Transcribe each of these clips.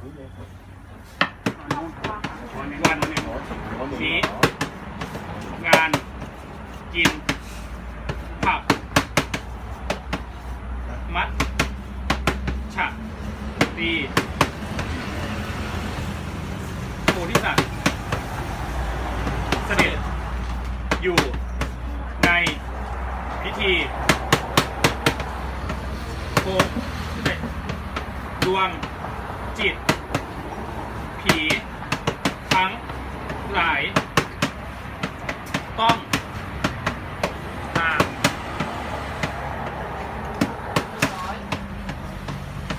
วันนี้วันนี้นี้งานกินผักมัดฉะตีโพธิสัตว์เสด็จอยู่ในพิธีโคเอ้ยดวงจิต ผีทั้งหลาย ต้องตาม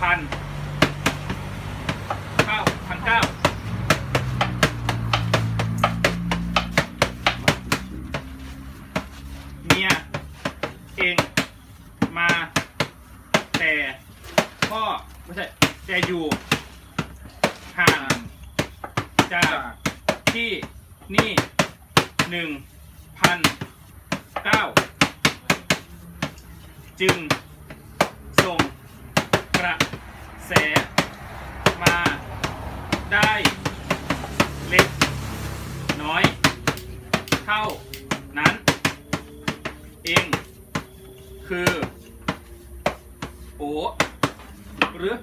พันเก้าพันเก้าเมียเองมาแต่พ่อไม่ใช่แต่อยู่ จากที่นี่หนึ่งพันเก้าจึงส่งกระแสมาได้เล็กน้อยเท่านั้นเองคือ โอหรือ